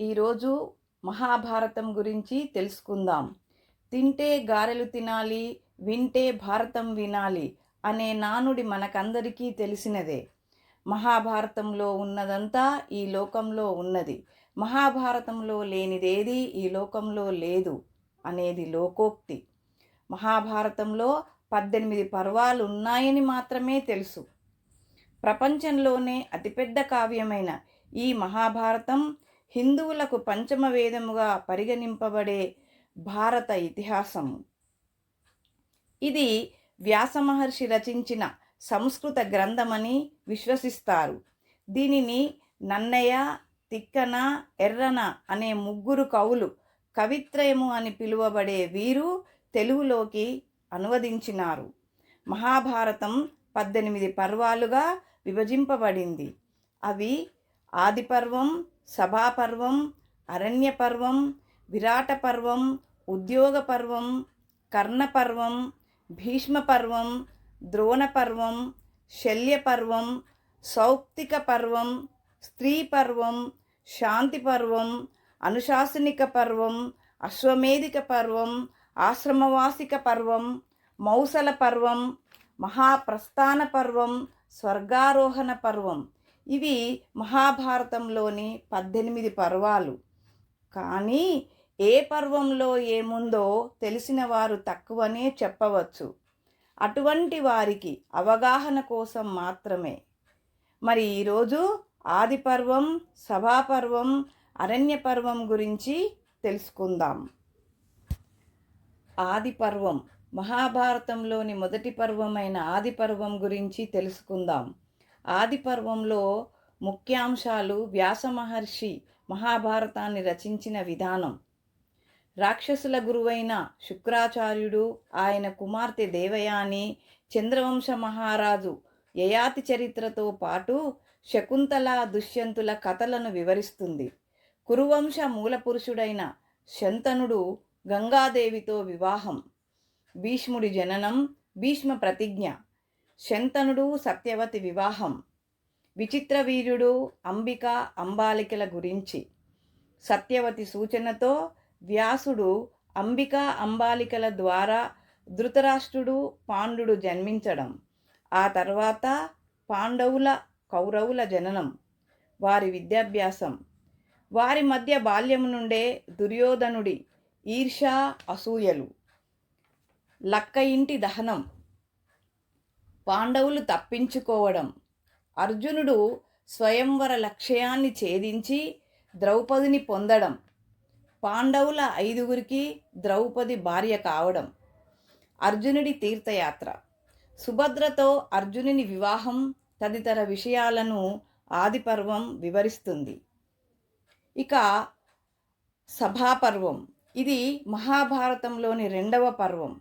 ఈరోజు మహాభారతం గురించి తెలుసుకుందాం. తింటే గారెలు తినాలి వింటే భారతం వినాలి అనే నానుడి మనకందరికీ తెలిసినదే. మహాభారతంలో ఉన్నదంతా ఈ లోకంలో ఉన్నది. మహాభారతంలో లేనిదేది ఈ లోకంలో లేదు అనేది లోకోక్తి. మహాభారతంలో పద్దెనిమిది పర్వాలు ఉన్నాయని మాత్రమే తెలుసు. ప్రపంచంలోనే అతిపెద్ద కావ్యమైన ఈ మహాభారతం హిందువులకు పంచమ వేదముగా పరిగణింపబడే భారత ఇతిహాసము. ఇది వ్యాసమహర్షి రచించిన సంస్కృత గ్రంథమని విశ్వసిస్తారు. దీనిని నన్నయ్య తిక్కన ఎర్రన అనే ముగ్గురు కవులు కవిత్రయము అని పిలువబడే వీరు తెలుగులోకి అనువదించినారు. మహాభారతం పద్దెనిమిది పర్వాలుగా విభజింపబడింది. అవి ఆదిపర్వం సభాపర్వం అరణ్యపర్వం విరాటపర్వం ఉద్యోగపర్వం కర్ణపర్వం భీష్మపర్వం ద్రోణపర్వం శల్యపర్వం పర్వం పర్వం సౌప్తిక పర్వం స్త్రీ పర్వం అనుశాసనిక పర్వం అశ్వమేధిక పర్వం ఆశ్రమవాసిక పర్వం మౌసల పర్వం మహాప్రస్థాన పర్వం స్వర్గారోహణ పర్వం ఇవి మహాభారతంలోని పద్దెనిమిది పర్వాలు. కానీ ఏ పర్వంలో ఏముందో తెలిసిన వారు తక్కువనే చెప్పవచ్చు. అటువంటి వారికి అవగాహన కోసం మాత్రమే. మరి ఈరోజు ఆది పర్వం సభాపర్వం అరణ్య పర్వం గురించి తెలుసుకుందాం. ఆది పర్వం మహాభారతంలోని మొదటి పర్వమైన ఆది పర్వం గురించి తెలుసుకుందాం. ఆది పర్వంలో ముఖ్యాంశాలు వ్యాస మహర్షి మహాభారతాన్ని రచించిన విధానం. రాక్షసుల గురువైన శుక్రాచార్యుడు ఆయన కుమార్తె దేవయాని చంద్రవంశ మహారాజు యయాతి చరిత్రతో పాటు శకుంతల దుష్యంతుల కథలను వివరిస్తుంది. కురువంశ మూలపురుషుడైన శంతనుడు గంగాదేవితో వివాహం. భీష్ముడి జననం భీష్మ ప్రతిజ్ఞ. శంతనుడు సత్యవతి వివాహం. విచిత్ర వీరుడు అంబిక అంబాలికల గురించి. సత్యవతి సూచనతో వ్యాసుడు అంబిక అంబాలికల ద్వారా ధృతరాష్ట్రుడు పాండుడు జన్మించడం. ఆ తర్వాత పాండవుల కౌరవుల జననం. వారి విద్యాభ్యాసం. వారి మధ్య బాల్యం నుండే దుర్యోధనుడి ఈర్ష అసూయలు. లక్క ఇంటి దహనం. పాండవులు తప్పించుకోవడం. అర్జునుడు స్వయంవర లక్ష్యాన్ని ఛేదించి ద్రౌపదిని పొందడం. పాండవుల ఐదుగురికి ద్రౌపది భార్య కావడం. అర్జునుడి తీర్థయాత్ర. సుభద్రతో అర్జునుని వివాహం తదితర విషయాలను ఆదిపర్వం వివరిస్తుంది. ఇక సభాపర్వం. ఇది మహాభారతంలోని రెండవ పర్వం.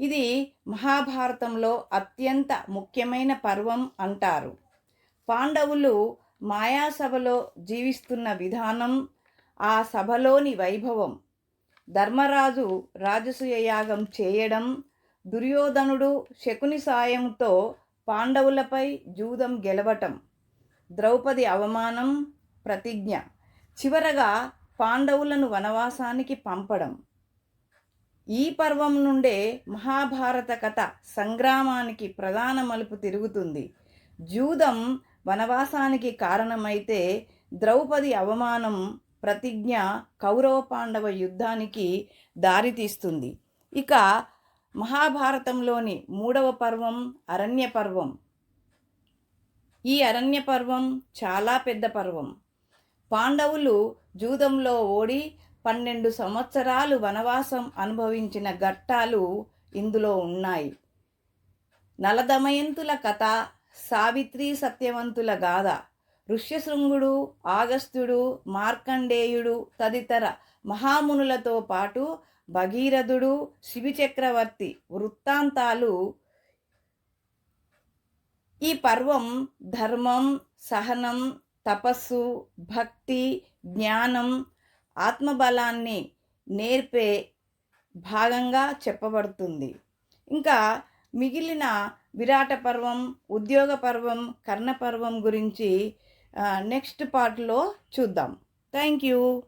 ఇది మహాభారతంలో అత్యంత ముఖ్యమైన పర్వం అంటారు. పాండవులు మాయాసభలో జీవిస్తున్న విధానం ఆ సభలోని వైభవం ధర్మరాజు రాజసూయ యాగం చేయడం దుర్యోధనుడు శకుని సాయంతో పాండవులపై జూదం గెలవటం ద్రౌపది అవమానం ప్రతిజ్ఞ చివరగా పాండవులను వనవాసానికి పంపడం. ఈ పర్వం నుండే మహాభారత కథ సంగ్రామానికి ప్రధాన మలుపు తిరుగుతుంది. జూదం వనవాసానికి కారణమైతే ద్రౌపది అవమానం ప్రతిజ్ఞ కౌరవ పాండవ యుద్ధానికి దారితీస్తుంది. ఇక మహాభారతంలోని మూడవ పర్వం అరణ్య పర్వం. ఈ అరణ్య పర్వం చాలా పెద్ద పర్వం. పాండవులు జూదంలో ఓడి పన్నెండు సంవత్సరాలు వనవాసం అనుభవించిన ఘట్టాలు ఇందులో ఉన్నాయి. నలదమయంతుల కథ సావిత్రి సత్యవంతుల గాథ ఋష్యశృంగుడు ఆగస్త్యుడు మార్కండేయుడు తదితర మహామునులతో పాటు భగీరథుడు శివిచక్రవర్తి వృత్తాంతాలు. ఈ పర్వం ధర్మం సహనం తపస్సు భక్తి జ్ఞానం ఆత్మబలాన్ని నేర్పే భాగంగా చెప్పబడుతుంది. ఇంకా మిగిలిన విరాట పర్వం ఉద్యోగ పర్వం కర్ణ పర్వం గురించి నెక్స్ట్ పార్ట్లో చూద్దాం. Thank you.